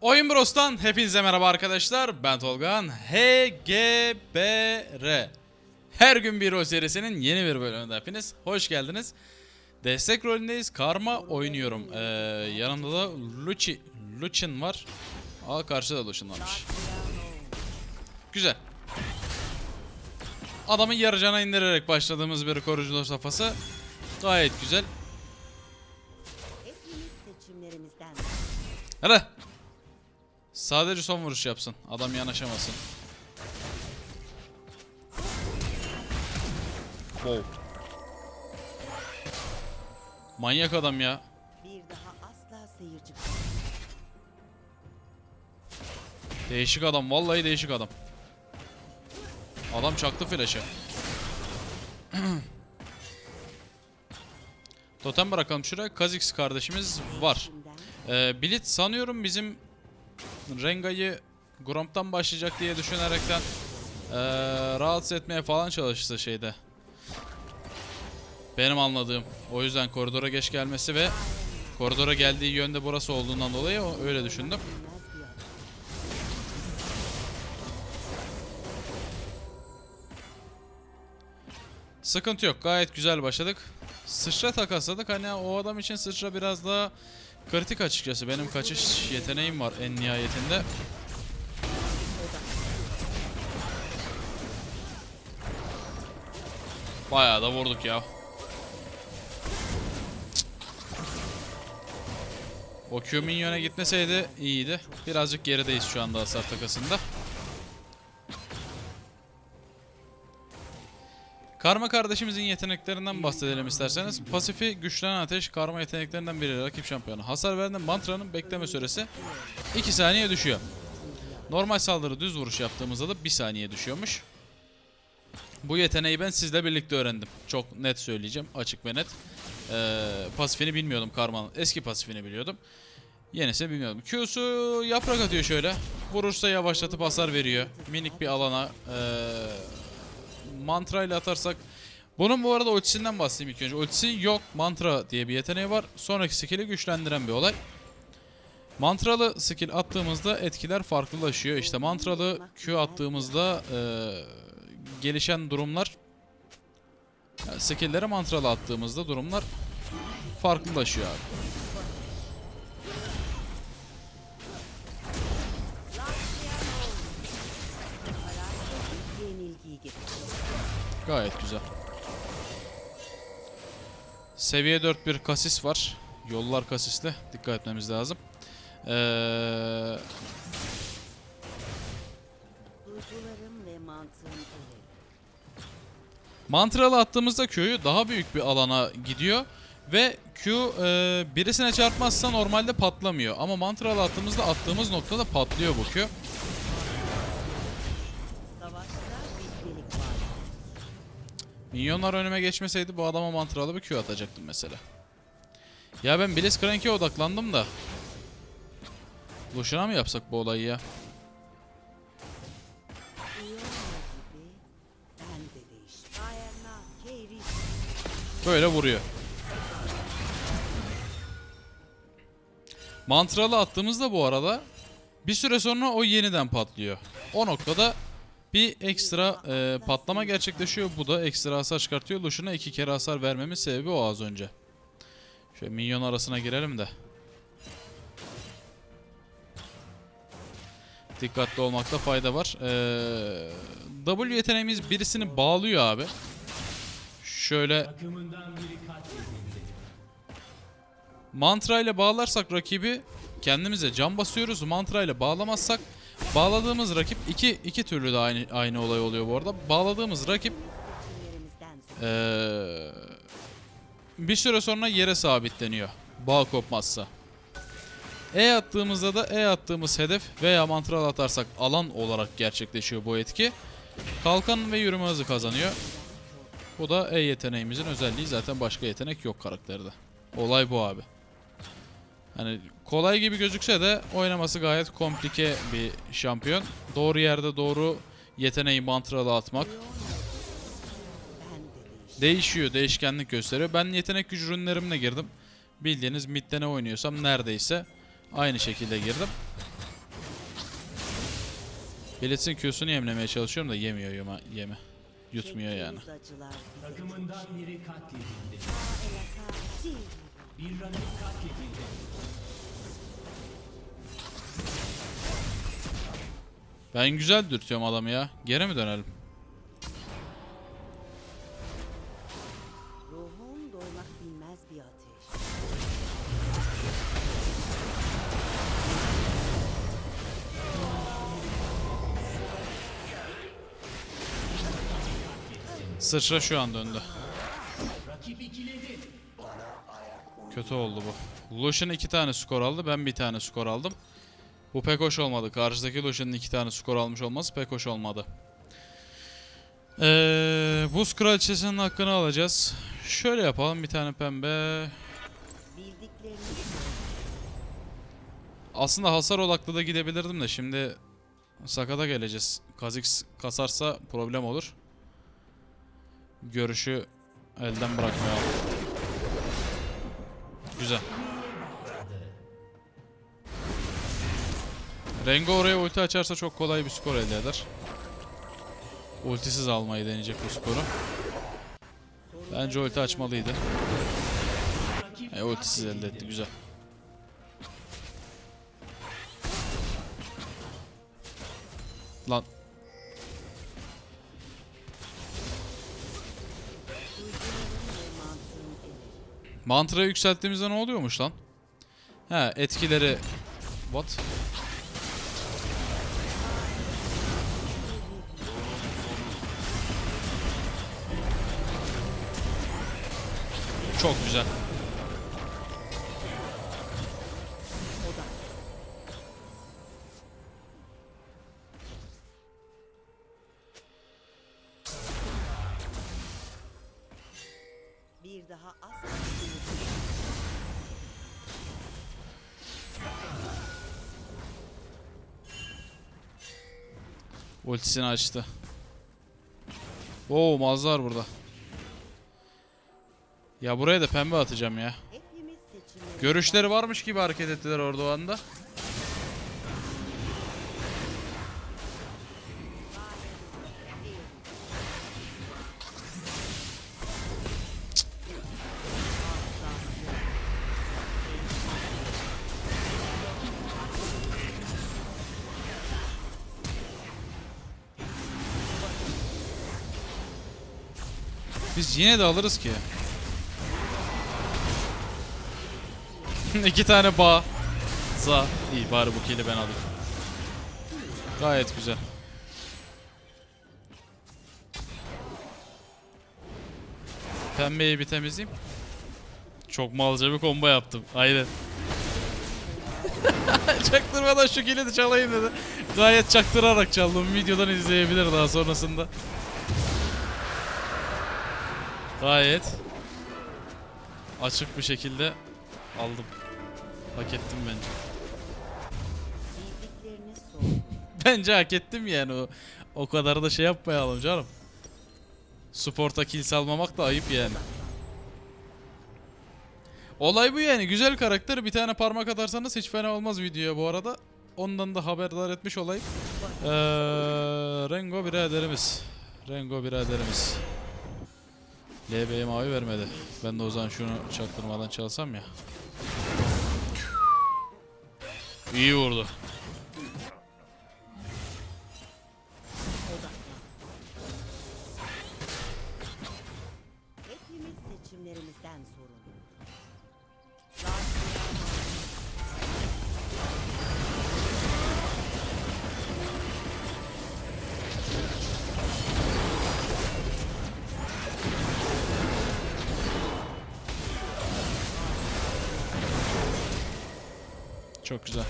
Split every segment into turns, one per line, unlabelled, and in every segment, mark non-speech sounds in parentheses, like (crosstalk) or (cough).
Oyun Bros'tan hepinize merhaba arkadaşlar. Ben Tolgan. HGBR. Her gün bir rol serisinin yeni bir bölümünde hepiniz hoş geldiniz. Destek rolündeyiz. Karma oynuyorum. Ee, yanımda da Luci, Lucin var. Aa karşıda Lucin varmış. Güzel. Adamı yarıcana indirerek başladığımız bir korucular safhası. Gayet güzel. Hadi. Sadece son vuruş yapsın. Adam yanaşamasın. Wow. Manyak adam ya.
bir daha asla seyirci
Değişik adam. Vallahi değişik adam. Adam çaktı flash'ı. (clears throat) Totem bırakalım şuraya. Kha'Zix kardeşimiz var. Ee, Blitz sanıyorum bizim Renga'yı Gromp'tan başlayacak diye düşünerekten ee, rahatsız etmeye falan çalıştı şeyde. Benim anladığım. O yüzden koridora geç gelmesi ve koridora geldiği yönde burası olduğundan dolayı öyle düşündüm. Sıkıntı yok. Gayet güzel başladık. Sıçra takasladık. Hani o adam için sıçra biraz daha kritik açıkçası. Benim kaçış yeteneğim var en nihayetinde. Bayağı da vurduk ya. O Q minyona gitmeseydi iyiydi. Birazcık gerideyiz şu anda hasar takasında. Karma kardeşimizin yeteneklerinden bahsedelim isterseniz. Pasifi güçlenen ateş karma yeteneklerinden biri rakip şampiyonu. Hasar veren mantranın bekleme süresi 2 saniye düşüyor. Normal saldırı düz vuruş yaptığımızda da 1 saniye düşüyormuş. Bu yeteneği ben sizle birlikte öğrendim. Çok net söyleyeceğim. Açık ve net. Ee, pasifini bilmiyordum Karma'nın. Eski pasifini biliyordum. Yenisini bilmiyordum. Q'su yaprak atıyor şöyle. Vurursa yavaşlatıp hasar veriyor. Minik bir alana. Ee, mantra ile atarsak bunun bu arada ultisinden bahsedeyim ilk önce. Ultisi yok. Mantra diye bir yeteneği var. Sonraki skill'i güçlendiren bir olay. Mantralı skill attığımızda etkiler farklılaşıyor. İşte mantralı Q attığımızda eee, gelişen durumlar yani skill'lere mantralı attığımızda durumlar farklılaşıyor abi.
Getirir.
Gayet güzel. Seviye 4 bir kasis var. Yollar kasisli. Dikkat etmemiz lazım. Ee, mantralı attığımızda Q'yu daha büyük bir alana gidiyor. Ve Q e, birisine çarpmazsa normalde patlamıyor. Ama mantralı attığımızda attığımız noktada patlıyor bu Q. Minyonlar önüme geçmeseydi bu adama mantralı bir Q atacaktım mesela. Ya ben Blitzcrank'e odaklandım da. Boşuna mı yapsak bu olayı ya? Böyle vuruyor. Mantralı attığımızda bu arada bir süre sonra o yeniden patlıyor. O noktada bir ekstra e, patlama gerçekleşiyor. Bu da ekstra hasar çıkartıyor. Lush'una iki kere hasar vermemin sebebi o az önce. Şöyle minyon arasına girelim de. Dikkatli olmakta fayda var. Ee, W yeteneğimiz birisini bağlıyor abi. Şöyle Mantra ile bağlarsak rakibi kendimize can basıyoruz. Mantra ile bağlamazsak bağladığımız rakip iki iki türlü de aynı aynı olay oluyor bu arada. Bağladığımız rakip ee, bir süre sonra yere sabitleniyor. Bağ kopmazsa. E attığımızda da E attığımız hedef veya mantral atarsak alan olarak gerçekleşiyor bu etki. Kalkan ve yürüme hızı kazanıyor. Bu da E yeteneğimizin özelliği zaten başka yetenek yok karakterde. Olay bu abi. Hani kolay gibi gözükse de oynaması gayet komplike bir şampiyon. Doğru yerde doğru yeteneği mantralı atmak. Değişiyor, değişkenlik gösteriyor. Ben yetenek gücü ürünlerimle girdim. Bildiğiniz midde ne oynuyorsam neredeyse aynı şekilde girdim. Blitz'in Q'sunu yemlemeye çalışıyorum da yemiyor yeme. yeme. Yutmuyor yani.
Bir rakip katledildi.
Ben güzel dürtüyorum adamı ya. Geri mi dönelim?
Ruhum doymak bilmez bir ateş.
Sıçra şu an döndü. Kötü oldu bu. Lucian iki tane skor aldı. Ben bir tane skor aldım. Bu pek hoş olmadı. Karşıdaki Lucian'ın iki tane skor almış olması pek hoş olmadı. Ee, buz kraliçesinin hakkını alacağız. Şöyle yapalım bir tane pembe. Aslında hasar odaklı da gidebilirdim de şimdi sakata geleceğiz. Kha'Zix kasarsa problem olur. Görüşü elden bırakmayalım. Güzel. Rengo oraya ulti açarsa çok kolay bir skor elde eder. Ultisiz almayı deneyecek bu skoru. Bence ulti açmalıydı. E, ultisiz elde etti güzel. Lan
erir.
Mantra'yı yükselttiğimizde ne oluyormuş lan? He etkileri... What? Çok güzel. Ultisini açtı. Oo mazlar burada. Ya buraya da pembe atacağım ya. Görüşleri varmış gibi hareket ettiler orada o anda. Yine de alırız ki. (laughs) İki tane bağ. Za. İyi bari bu kill'i ben alayım. Gayet güzel. Pembeyi bir temizleyeyim. Çok malca bir combo yaptım. Aynen. (laughs) Çaktırmadan şu kill'i de çalayım dedi. Gayet çaktırarak çaldım. Videodan izleyebilir daha sonrasında. Gayet açık bir şekilde aldım. Hak ettim bence. (laughs) Bence hak ettim yani o. O kadar da şey yapmayalım canım. Sporta kill salmamak da ayıp yani. Olay bu yani. Güzel karakter. Bir tane parmak atarsanız hiç fena olmaz videoya bu arada. Ondan da haberdar etmiş olayım. Ee, Rengo biraderimiz. Rengo biraderimiz. LB'ye mavi vermedi. Ben de o zaman şunu çaktırmadan çalsam ya. İyi vurdu. Çok güzel.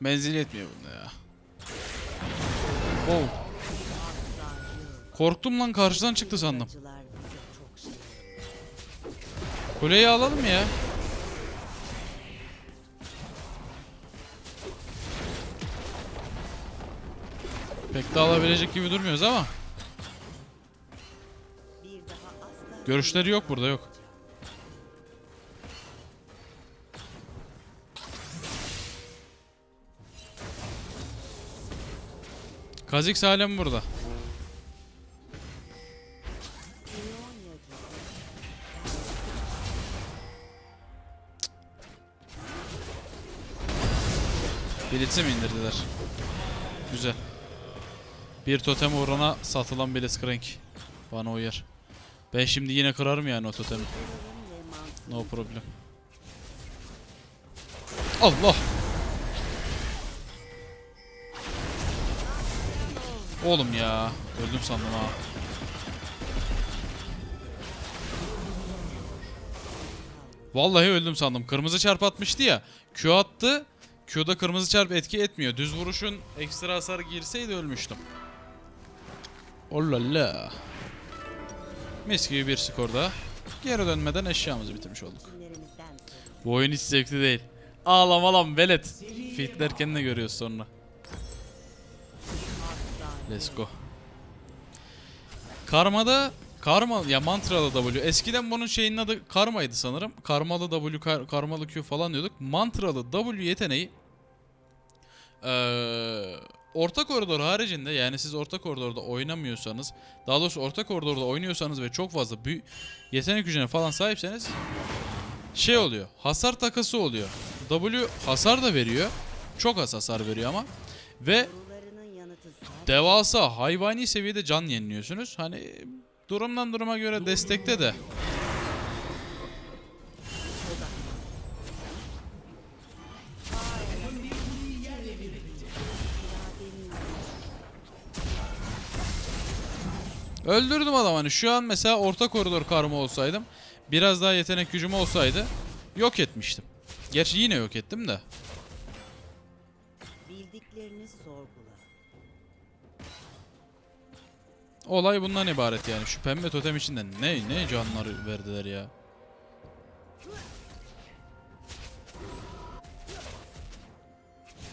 Menzil yetmiyor bunda ya. Oh. Korktum lan karşıdan çıktı sandım. Kuleyi alalım ya. Pek de alabilecek gibi durmuyoruz ama. Görüşleri yok burada yok. Kazix halen burada. Blitz'i mi indirdiler? Güzel. Bir totem uğruna satılan Blitzcrank. Bana uyar. Ben şimdi yine kırarım yani o totemi. No problem. Allah! Oğlum ya. Öldüm sandım ha. Vallahi öldüm sandım. Kırmızı çarp atmıştı ya. Q attı. Q'da kırmızı çarp etki etmiyor. Düz vuruşun ekstra hasar girseydi ölmüştüm. Ollala. Mis gibi bir skor daha. Geri dönmeden eşyamızı bitirmiş olduk. Bu oyun hiç zevkli değil. Ağlam ağlam velet. Fitlerken de görüyoruz sonra. Let's go. Karma'da Karma ya mantralı W. Eskiden bunun şeyinin adı Karma'ydı sanırım. Karmalı W, kar- karmalı Q falan diyorduk. Mantralı W yeteneği eee, orta koridor haricinde yani siz orta koridorda oynamıyorsanız daha doğrusu orta koridorda oynuyorsanız ve çok fazla büyük yetenek gücüne falan sahipseniz şey oluyor. Hasar takası oluyor. W hasar da veriyor. Çok az hasar veriyor ama. Ve devasa hayvani seviyede can yeniliyorsunuz. Hani durumdan duruma göre destekte de. Öldürdüm adam hani şu an mesela orta koridor karma olsaydım biraz daha yetenek gücüm olsaydı yok etmiştim. Gerçi yine yok ettim de.
bildiklerini sorgula.
Olay bundan ibaret yani. Şu pembe totem içinden ne ne canları verdiler ya.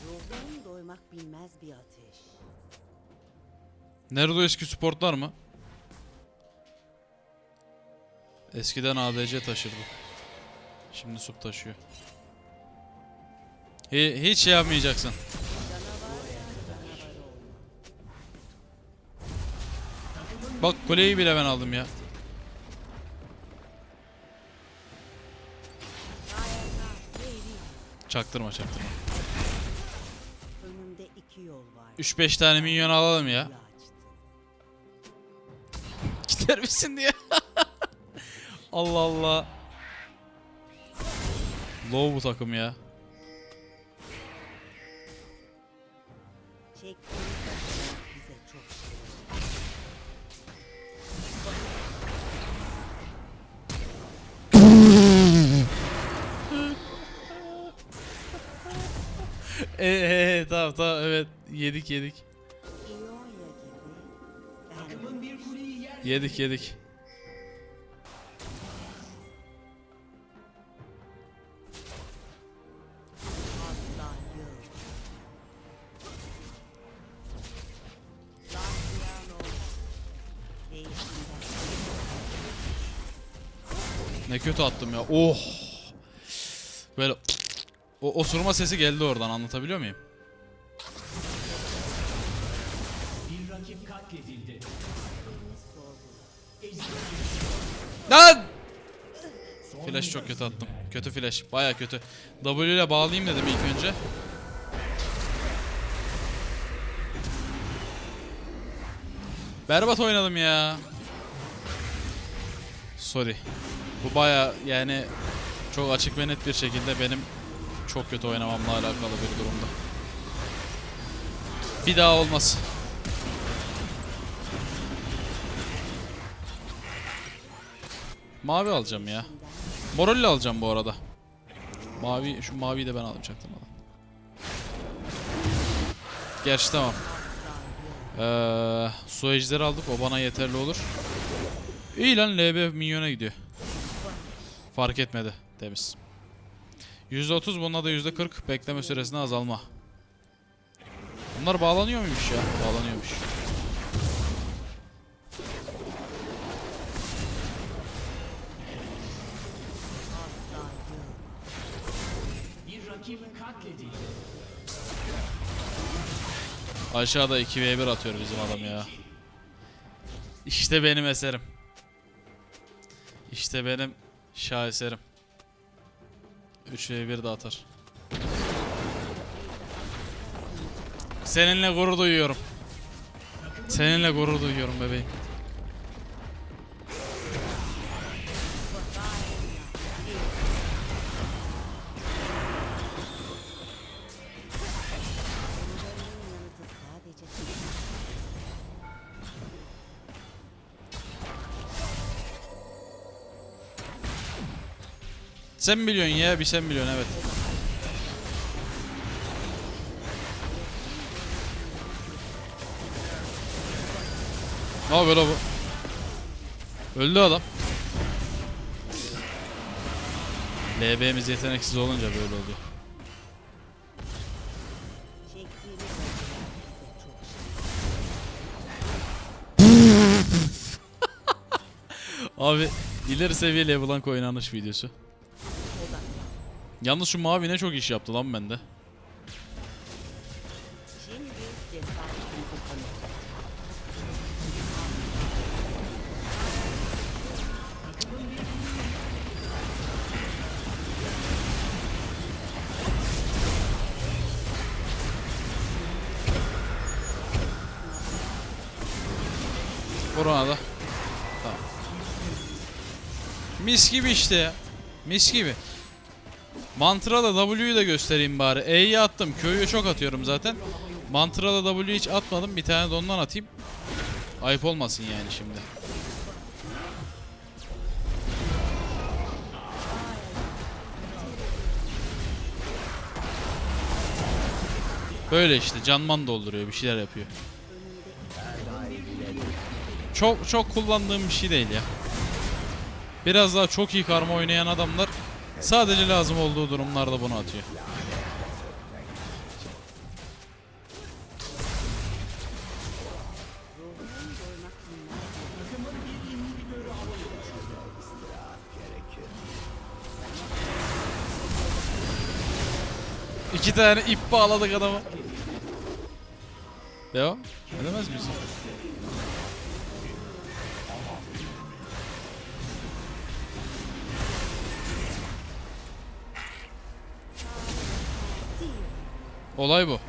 Ruhların doymak bilmez bir ateş.
Nerede o eski sportlar mı? Eskiden ADC taşırdı. Şimdi sup taşıyor. Hi- hiç şey yapmayacaksın. Bak kuleyi bile ben aldım ya. Çaktırma çaktırma.
Önümde iki yol var.
3-5 tane minyon alalım ya. Gider misin diye. (laughs) Allah Allah. Low bu takım ya.
Çektiğini
Eee e, tamam tamam evet yedik yedik. Yedik yedik. Ne kötü attım ya. Oh. Böyle o osurma sesi geldi oradan anlatabiliyor muyum?
bir rakip katledildi.
Lan! Flash çok kötü attım. Kötü flash. Baya kötü. W ile bağlayayım dedim ilk önce. Berbat oynadım ya. Sorry. Bu baya yani çok açık ve net bir şekilde benim çok kötü oynamamla alakalı bir durumda. Bir daha olmaz. Mavi alacağım ya. Moralli alacağım bu arada. Mavi, şu maviyi de ben alacaktım. gerçi tamam. Ee, su ejderi aldık. O bana yeterli olur. İyi lan LB minyona gidiyor. Fark etmedi. Temiz. %30 bunda da %40 bekleme süresine azalma. Bunlar bağlanıyor muymuş ya? Bağlanıyormuş. Aşağıda 2v1 atıyor bizim adam ya. İşte benim eserim. İşte benim şaheserim. 3v1 de atar. Seninle gurur duyuyorum. Seninle gurur duyuyorum bebeğim. Sen biliyorsun ya bir sen biliyorsun evet. Ne lan bu? Öldü adam. LB'miz yeteneksiz olunca böyle oluyor. (laughs) Abi ileri seviye LeBlanc oynanış videosu. Yalnız şu mavi ne çok iş yaptı lan bende.
Şimdi cesaretimizi kanıtladık.
Vur ona da. Tamam. Mis gibi işte ya. Mis gibi. Mantra'da W'yu da göstereyim bari. E'yi attım. Q'yu çok atıyorum zaten. Mantra'da W'yu hiç atmadım. Bir tane de ondan atayım. Ayıp olmasın yani şimdi. Böyle işte canman dolduruyor bir şeyler yapıyor. Çok çok kullandığım bir şey değil ya. Biraz daha çok iyi karma oynayan adamlar sadece lazım olduğu durumlarda bunu atıyor. İki tane ip bağladık adama. Devam. Edemez miyiz? Olay bu.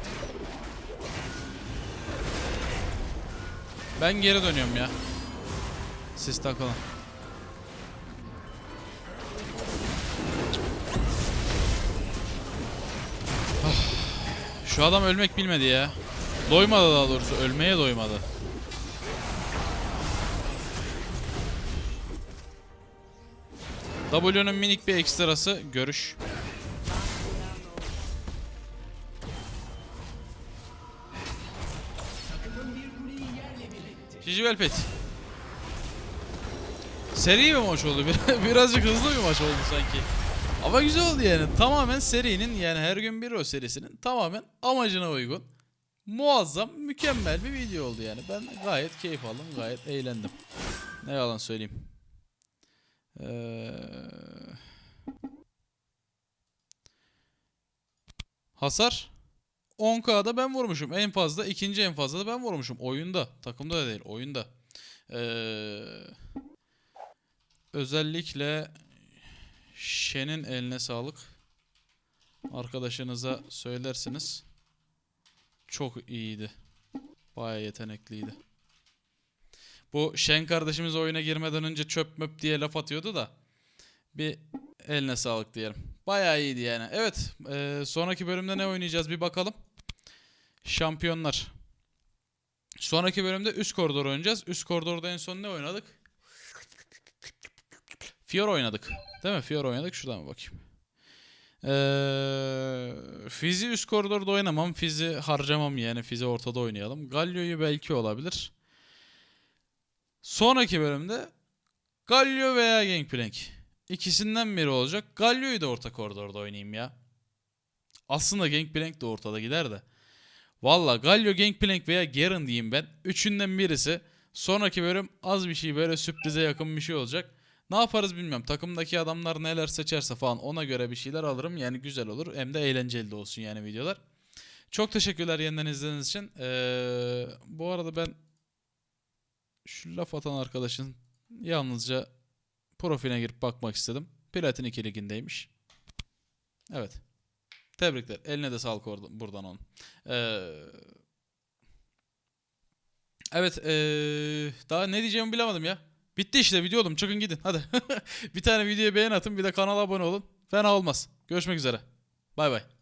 Ben geri dönüyorum ya. Siz takılın. Ah, Şu adam ölmek bilmedi ya. Doymadı daha doğrusu. Ölmeye doymadı. W'nun minik bir ekstrası görüş. Cici Velpet. Seri bir maç oldu. (laughs) Bir- Birazcık hızlı bir maç oldu sanki. Ama güzel oldu yani. Tamamen serinin yani her gün bir o serisinin tamamen amacına uygun. Muazzam, mükemmel bir video oldu yani. Ben gayet keyif aldım, gayet eğlendim. Ne yalan söyleyeyim. Ee... Hasar 10k'da ben vurmuşum. En fazla ikinci en fazla da ben vurmuşum. Oyunda. Takımda da değil. Oyunda. Ee, özellikle Şen'in eline sağlık. Arkadaşınıza söylersiniz. Çok iyiydi. Baya yetenekliydi. Bu Şen kardeşimiz oyuna girmeden önce çöp möp diye laf atıyordu da. Bir eline sağlık diyelim. Baya iyiydi yani. Evet. ee, sonraki bölümde ne oynayacağız bir bakalım. Şampiyonlar. Sonraki bölümde üst koridor oynayacağız. Üst koridorda en son ne oynadık? Fior oynadık. Değil mi? Fior oynadık. Şuradan bakayım. Ee, Fizi üst koridorda oynamam. Fizi harcamam yani. Fizi ortada oynayalım. Galio'yu belki olabilir. Sonraki bölümde Galio veya Gangplank. İkisinden biri olacak. Galio'yu da orta koridorda oynayayım ya. Aslında Gangplank de ortada gider de. Valla Galio, Gangplank veya Garen diyeyim ben. Üçünden birisi. Sonraki bölüm az bir şey böyle sürprize yakın bir şey olacak. Ne yaparız bilmiyorum. Takımdaki adamlar neler seçerse falan ona göre bir şeyler alırım. Yani güzel olur. Hem de eğlenceli de olsun yani videolar. Çok teşekkürler yeniden izlediğiniz için. Ee, bu arada ben şu laf atan arkadaşın yalnızca profiline girip bakmak istedim. Platin 2 ligindeymiş. Evet. Tebrikler. Eline de sağlık orada, buradan onun. Ee, evet. ee, daha ne diyeceğimi bilemedim ya. Bitti işte video oğlum. Çıkın gidin. Hadi. (laughs) bir tane videoya beğen atın. Bir de kanala abone olun. Fena olmaz. Görüşmek üzere. Bay bay.